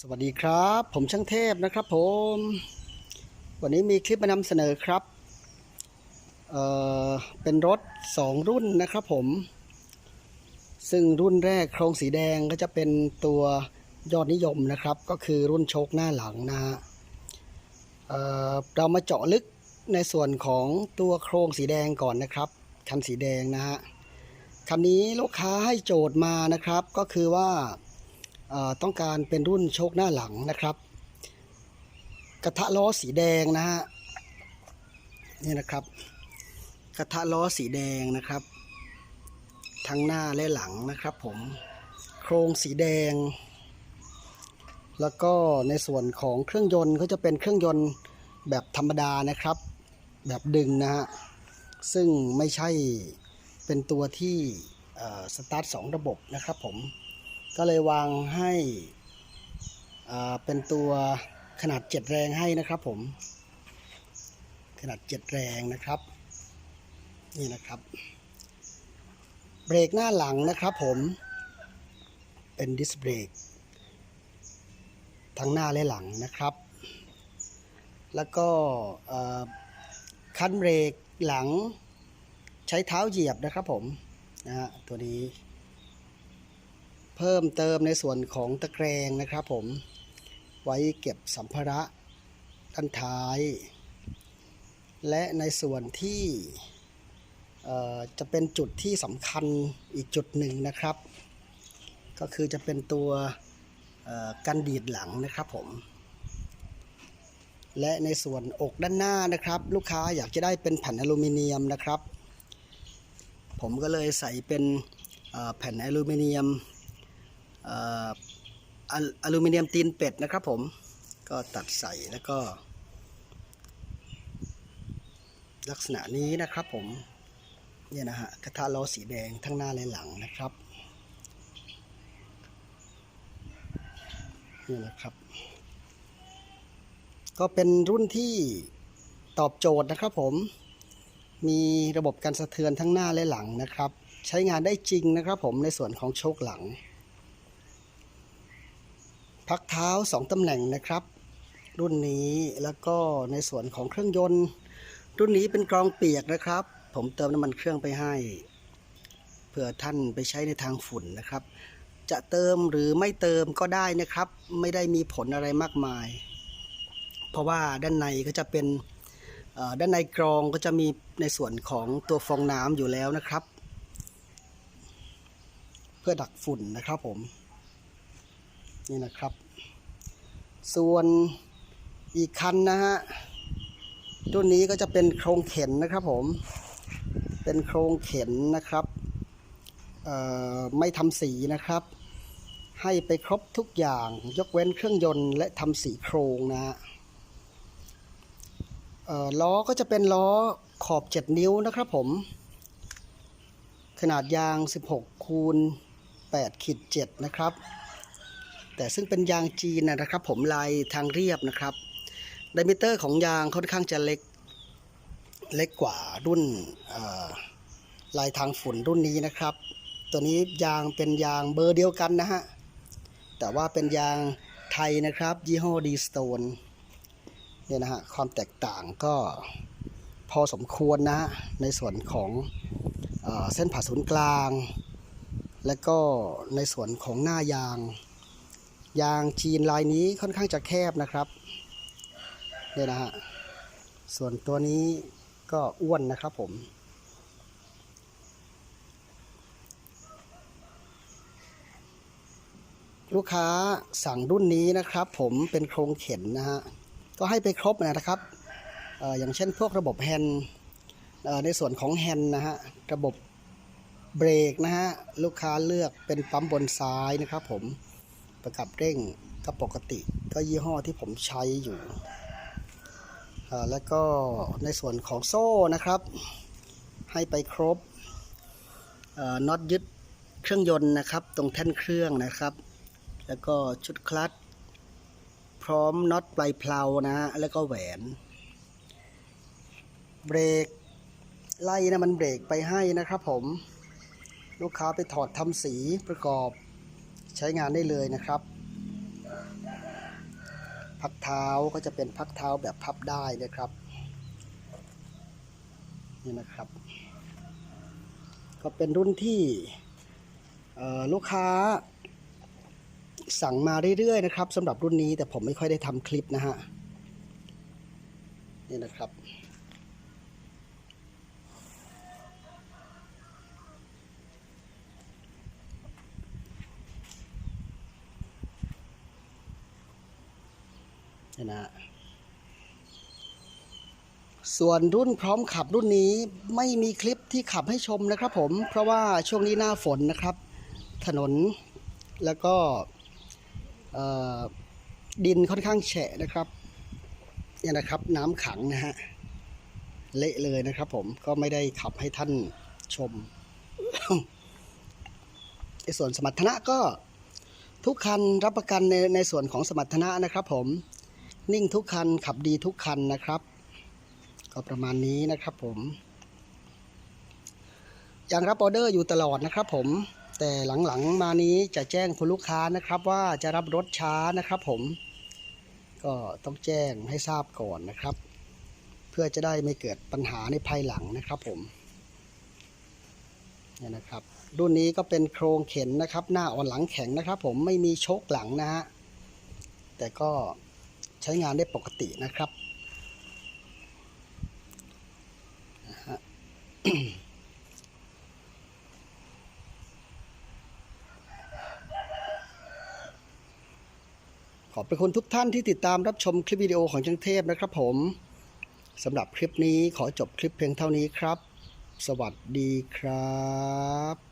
สวัสดีครับ ผมช่างเทพนะครับผม วันนี้มีคลิปมานำเสนอครับเเป็นรถ 2 รุ่นนะครับผม ซึ่งรุ่นแรกโครงสีแดงก็จะเป็นตัวยอดนิยมนะครับ ก็คือรุ่นโชคหน้าหลังนะฮะเเรามาเจาะลึกในส่วนของตัวโครงสีแดงก่อนนะครับคันสีแดงนะฮะคันนี้ลูกค้าให้โจทย์มานะครับก็คือว่า ต้องการเป็นรุ่นโชคหน้าหลังนะครับ กระทะล้อสีแดงนะฮะนี่นะครับ กระทะล้อสีแดงนะครับ ทั้งหน้าและหลังนะครับผมโครงสีแดง แล้วก็ในส่วนของเครื่องยนต์ก็จะเป็นเครื่องยนต์แบบธรรมดานะครับ แบบดึงนะฮะซึ่งไม่ใช่เป็นตัวที่สตาร์ทสองระบบนะครับผม ก็เลยวางให้เป็นตัวขนาด 7 แรงให้นะครับผม ขนาด 7 แรงนะครับ นี่นะครับ เบรกหน้าหลังนะครับผม เป็นดิสเบรกทั้งหน้าและหลังนะครับ แล้วก็คันเบรกหลังใช้เท้าเหยียบนะครับผมนะฮะตัวนี้ เพิ่มเติมในส่วนของตะแกรงนะครับผมไว้เก็บสัมภาระด้านท้าย และในส่วนที่จะเป็นจุดที่สำคัญอีกจุดหนึ่งนะครับ ก็คือจะเป็นตัวกันดีดหลังนะครับผม และในส่วนอกด้านหน้านะครับ ลูกค้าอยากจะได้เป็นแผ่นอลูมิเนียมนะครับ ผมก็เลยใส่เป็นแผ่นอลูมิเนียม อลูมิเนียมตีนเป็ดนะครับผมก็ตัดใส่แล้วก็ ลักษณะนี้นะครับผมเนี่ยนะฮะกระทะล้อสีแดงทั้งหน้าและหลังนะครับนี่นะครับ ก็เป็นรุ่นที่ตอบโจทย์นะครับผมมีระบบการสะเทือนทั้งหน้าและหลังนะครับ ใช้งานได้จริงนะครับผมในส่วนของโชคหลัง พักเท้า 2ตำแหน่งนะครับ รุ่นนี้แล้วก็ในส่วนของเครื่องยนต์ รุ่นนี้เป็นกรองเปียกนะครับ ผมเติมน้ำมันเครื่องไปให้เผื่อท่านไปใช้ในทางฝุ่นนะครับ จะเติมหรือไม่เติมก็ได้นะครับ ไม่ได้มีผลอะไรมากมาย เพราะว่าด้านในก็จะเป็นด้านในกรองก็จะมีในส่วนของตัวฟองน้ำอยู่แล้วนะครับ เพื่อดักฝุ่นนะครับผม นี่นะครับ ส่วนอีกคันนะฮะรุ่นนี้ก็จะเป็นโครงเข็นนะครับผมเป็นโครงเข็นนะครับไม่ทำสีนะครับ ให้ไปครบทุกอย่างยกเว้นเครื่องยนต์และทำสีโครงนะฮะล้อก็จะเป็นล้อขอบ 7 นิ้วนะครับผม ขนาดยาง 16 คูณ8ขีด7นะครับ แต่ซึ่งเป็นยางจีนนะครับ ผมลายทางเรียบนะครับไดมิเตอร์ของยางค่อนข้างจะเล็กเล็กกว่ารุ่นลายทางฝุ่นรุ่นนี้นะครับ ตัวนี้ยางเป็นยางเบอร์เดียวกันนะฮะ แต่ว่าเป็นยางไทยนะครับ ยี่ห้อดีสโตนเนี่ยนะฮะ ความแตกต่างก็พอสมควรนะฮะในส่วนของเอเส้นผ่าศูนย์กลาง และก็ในส่วนของหน้ายาง ยางจีนลายนี้ค่อนข้างจะแคบนะครับเนี่ยนะฮะส่วนตัวนี้ก็อ้วนนะครับผม ลูกค้าสั่งรุ่นนี้นะครับ ผมเป็นโครงเข็นนะฮะก็ให้ไปครบนะครับออย่างเช่นพวกระบบแฮนด์ในส่วนของแฮนด์นะฮะระบบเบรกนะฮะลูกค้าเลือกเป็นปั๊มบนซ้ายนะครับผม ประกับเร่งก็ปกติก็ยี่ห้อที่ผมใช้อยู่ แล้วก็ในส่วนของโซ่นะครับ ให้ไปครบน็อตยึดเครื่องยนต์นะครับ ตรงแท่นเครื่องนะครับ แล้วก็ชุดคลัตช์พร้อมน็อตปลายเพลานะฮะแล้วก็แหวน เบรกไล่นะมันเบรกไปให้นะครับผมลูกค้าไปถอดทำสีประกอบ ใช้งานได้เลยนะครับ พักเท้าก็จะเป็นพักเท้าแบบพับได้นะครับนี่นะครับ ก็เป็นรุ่นที่ลูกค้าสั่งมาเรื่อยๆนะครับสำหรับรุ่นนี้แต่ผมไม่ค่อยได้ทำคลิปนะฮะนี่นะครับ นี่นะส่วนรุ่นพร้อมขับรุ่นนี้ไม่มีคลิปที่ขับให้ชมนะครับผม เพราะว่าช่วงนี้หน้าฝนนะครับ ถนนแล้วก็ดินค่อนข้างแฉะนะครับเนี่ยนะครับน้ำขังนะฮะเละเลยนะครับผมก็ไม่ได้ขับให้ท่านชมในส่วนสมรรถนะก็ทุกคันรับประกันในในส่วนของสมรรถนะนะครับผม นิ่งทุกคัน ขับดีทุกคันนะครับ ก็ประมาณนี้นะครับผม ยังรับออเดอร์อยู่ตลอดนะครับผม แต่หลังๆมานี้จะแจ้งคุณลูกค้านะครับ ว่าจะรับรถช้านะครับผม ก็ต้องแจ้งให้ทราบก่อนนะครับ เพื่อจะได้ไม่เกิดปัญหาในภายหลังนะครับผมเนี่ยนะครับ รุ่นนี้ก็เป็นโครงเข็นนะครับ หน้าอ่อนหลังแข็งนะครับ ผมไม่มีโชคหลังนะฮะแต่ก็ ใช้งานได้ปกตินะครับขอบพระคุณทุกท่านที่ติดตามรับชมคลิปวิดีโอของช่างเทพนะครับผมสำหรับคลิปนี้ขอจบคลิปเพียงเท่านี้ครับ สวัสดีครับ